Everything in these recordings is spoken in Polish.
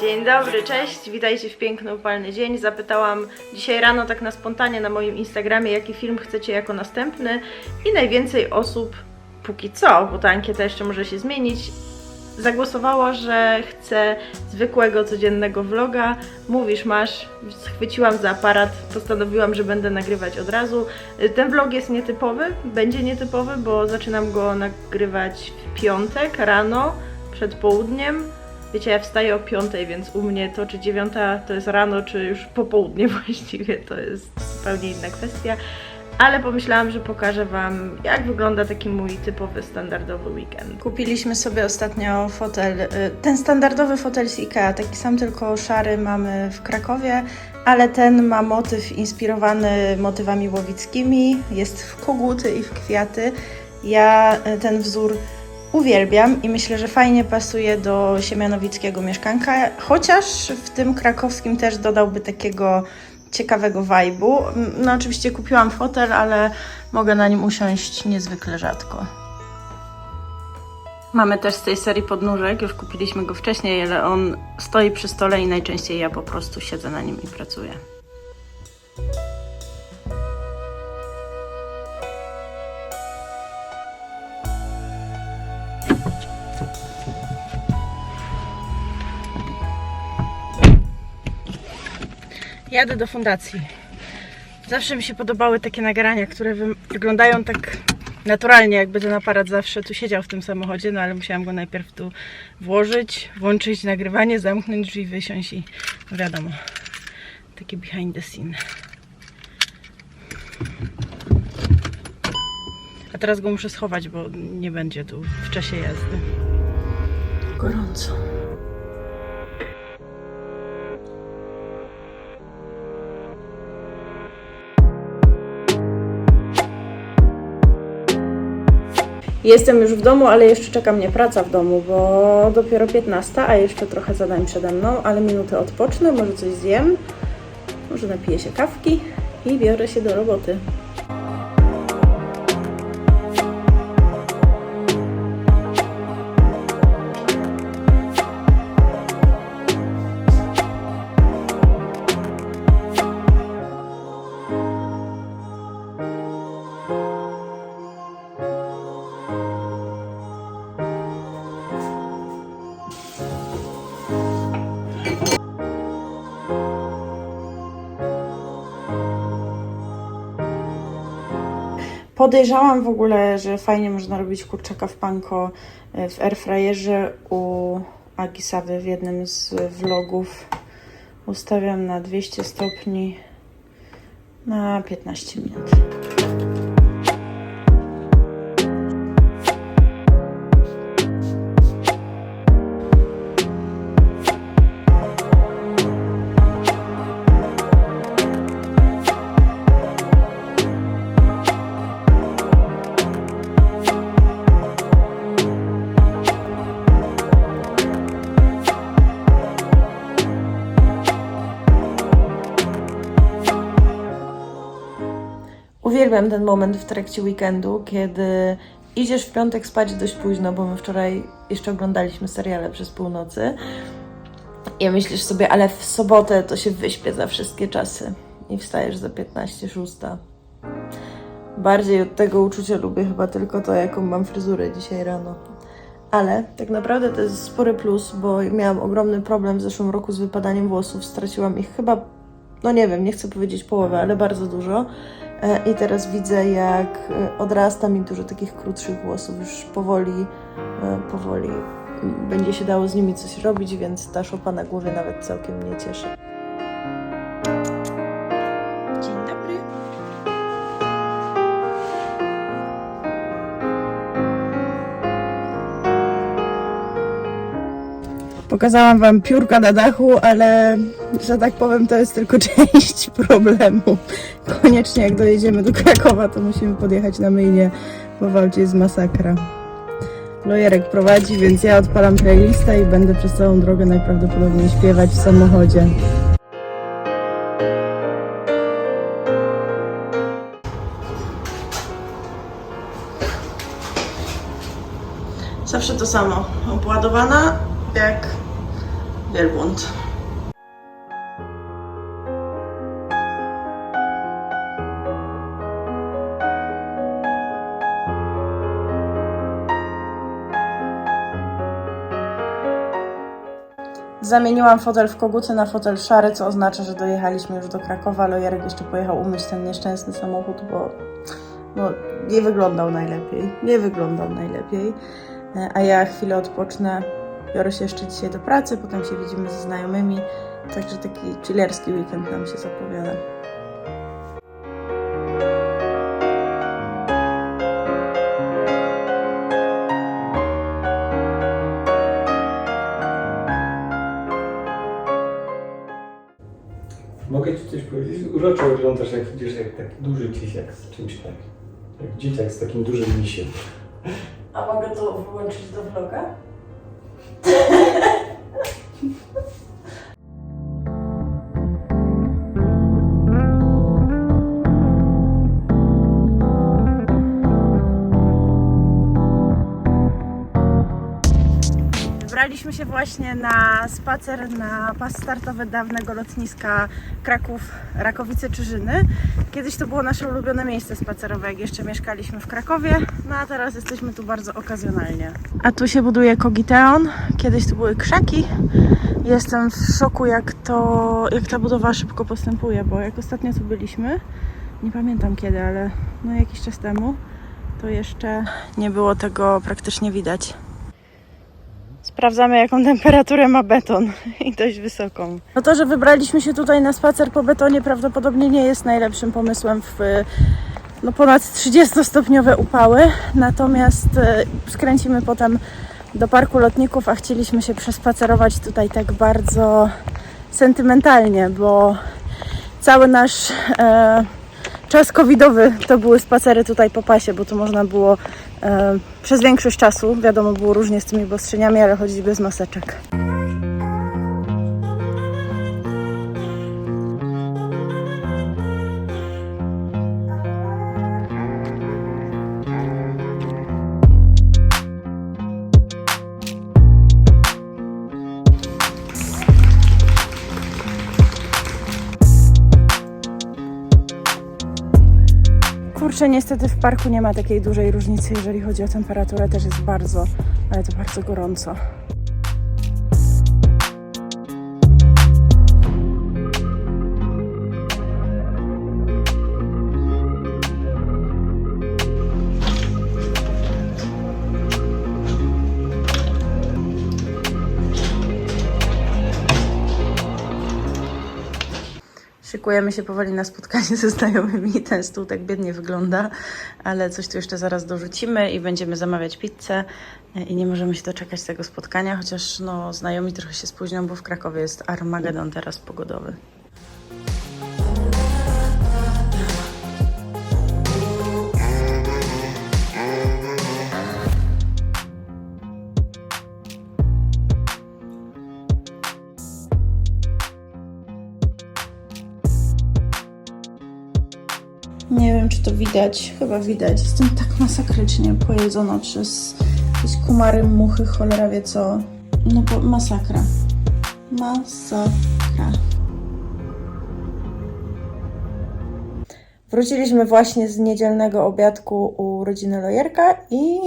Dzień dobry, cześć, witajcie w piękny, upalny dzień. Zapytałam dzisiaj rano tak na spontanie na moim Instagramie, jaki film chcecie jako następny i najwięcej osób, póki co, bo ta ankieta jeszcze może się zmienić, zagłosowało, że chce zwykłego, codziennego vloga. Mówisz, masz, schwyciłam za aparat, postanowiłam, że będę nagrywać od razu. Ten vlog jest nietypowy, będzie nietypowy, bo zaczynam go nagrywać w piątek rano, przed południem. Wiecie, ja wstaję o 5, więc u mnie to czy 9 to jest rano, czy już popołudnie właściwie, to jest zupełnie inna kwestia. Ale pomyślałam, że pokażę Wam, jak wygląda taki mój typowy, standardowy weekend. Kupiliśmy sobie ostatnio fotel, y, ten standardowy fotel z Ikea, taki sam tylko szary mamy w Krakowie, ale ten ma motyw inspirowany motywami łowickimi, jest w koguty i w kwiaty. Ja y, ten wzór uwielbiam i myślę, że fajnie pasuje do siemianowickiego mieszkanka, chociaż w tym krakowskim też dodałby takiego ciekawego vibe'u. No oczywiście kupiłam fotel, ale mogę na nim usiąść niezwykle rzadko. Mamy też z tej serii podnóżek, już kupiliśmy go wcześniej, ale on stoi przy stole i najczęściej ja po prostu siedzę na nim i pracuję. Jadę do fundacji. Zawsze mi się podobały takie nagrania, które wy- wyglądają tak naturalnie, jakby ten aparat zawsze tu siedział w tym samochodzie, no ale musiałam go najpierw tu włożyć, włączyć nagrywanie, zamknąć drzwi, wysiąść i no wiadomo, takie behind the scene. A teraz go muszę schować, bo nie będzie tu w czasie jazdy. Gorąco. Jestem już w domu, ale jeszcze czeka mnie praca w domu, bo dopiero 15, a jeszcze trochę zadań przede mną, ale minutę odpocznę, może coś zjem, może napiję się kawki i biorę się do roboty. Podejrzałam w ogóle, że fajnie można robić kurczaka w panko e, w airfryerze u Agisawy w jednym z vlogów. Ustawiam na 200 stopni na 15 minut. Uwielbiam ten moment w trakcie weekendu, kiedy idziesz w piątek spać dość późno, bo my wczoraj jeszcze oglądaliśmy seriale przez północy. I myślisz sobie, ale w sobotę to się wyśpię za wszystkie czasy. I wstajesz za 15, 6. Bardziej od tego uczucia lubię chyba tylko to, jaką mam fryzurę dzisiaj rano. Ale tak naprawdę to jest spory plus, bo miałam ogromny problem w zeszłym roku z wypadaniem włosów. Straciłam ich chyba, no nie wiem, nie chcę powiedzieć połowę, ale bardzo dużo. E, I teraz widzę, jak e, odrasta mi dużo takich krótszych włosów. Już powoli, e, powoli będzie się dało z nimi coś robić, więc ta szopa na głowie nawet całkiem mnie cieszy. Pokazałam Wam piórka na dachu, ale że tak powiem, to jest tylko część problemu. Koniecznie jak dojedziemy do Krakowa, to musimy podjechać na myjnie, bo w jest masakra. Lojerek prowadzi, więc ja odpalam playlista i będę przez całą drogę najprawdopodobniej śpiewać w samochodzie. Zawsze to samo. Obładowana jak wielbłąd. Zamieniłam fotel w koguty na fotel szary, co oznacza, że dojechaliśmy już do Krakowa. Lojerek jeszcze pojechał umyć ten nieszczęsny samochód, bo no, nie wyglądał najlepiej. Nie wyglądał najlepiej. E, A ja chwilę odpocznę. Biorę się jeszcze dzisiaj do pracy, potem się widzimy ze znajomymi. Także taki chillerski weekend nam się zapowiada. Mogę ci coś powiedzieć? Uroczo wyglądasz jak widzisz jak taki duży dzieciak z czymś tak. Jak dzieciak z takim dużym misiem. A mogę to wyłączyć do vloga? Wybraliśmy się właśnie na spacer na pas startowy dawnego lotniska Kraków-Rakowice-Czyżyny. Kiedyś to było nasze ulubione miejsce spacerowe, jak jeszcze mieszkaliśmy w Krakowie, no a teraz jesteśmy tu bardzo okazjonalnie. A tu się buduje Kogiteon, kiedyś tu były krzaki. Jestem w szoku, jak, to, jak ta budowa szybko postępuje, bo jak ostatnio tu byliśmy, nie pamiętam kiedy, ale no jakiś czas temu, to jeszcze nie było tego praktycznie widać. Sprawdzamy, jaką temperaturę ma beton i dość wysoką. No to, że wybraliśmy się tutaj na spacer po betonie, prawdopodobnie nie jest najlepszym pomysłem w no, ponad 30-stopniowe upały. Natomiast e, skręcimy potem do parku lotników, a chcieliśmy się przespacerować tutaj tak bardzo sentymentalnie, bo cały nasz e, czas covidowy to były spacery tutaj po pasie, bo tu można było przez większość czasu, wiadomo było różnie z tymi obostrzeniami, ale chodzić bez maseczek. Kurczę, niestety w parku nie ma takiej dużej różnicy, jeżeli chodzi o temperaturę, też jest bardzo, ale to bardzo gorąco. Szykujemy się powoli na spotkanie ze znajomymi. Ten stół tak biednie wygląda, ale coś tu jeszcze zaraz dorzucimy i będziemy zamawiać pizzę. I nie możemy się doczekać tego spotkania, chociaż no, znajomi trochę się spóźnią, bo w Krakowie jest Armagedon teraz pogodowy. Nie wiem, czy to widać. Chyba widać. Jestem tak masakrycznie pojedzona przez jakieś kumary, muchy, cholera wie co. No bo masakra. Masakra. Wróciliśmy właśnie z niedzielnego obiadku u rodziny Lojerka i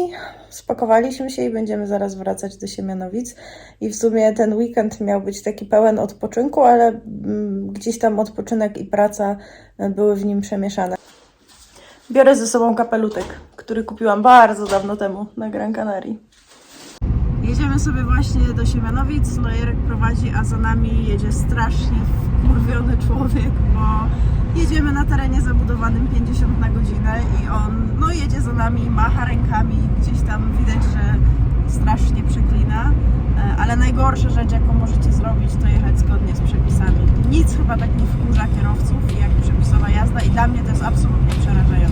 spakowaliśmy się i będziemy zaraz wracać do Siemianowic. I w sumie ten weekend miał być taki pełen odpoczynku, ale mm, gdzieś tam odpoczynek i praca były w nim przemieszane. Biorę ze sobą kapelutek, który kupiłam bardzo dawno temu na Gran Canaria. Jedziemy sobie właśnie do Siemianowic, Lojerek prowadzi, a za nami jedzie strasznie wkurwiony człowiek, bo jedziemy na terenie zabudowanym 50 na godzinę i on no jedzie za nami, macha rękami, gdzieś tam widać, że strasznie przeklina, E, ale najgorsza rzecz, jaką możecie zrobić, to jechać zgodnie z przepisami. Nic chyba tak nie wkurza kierowców jak przepisowa jazda i dla mnie to jest absolutnie przerażające.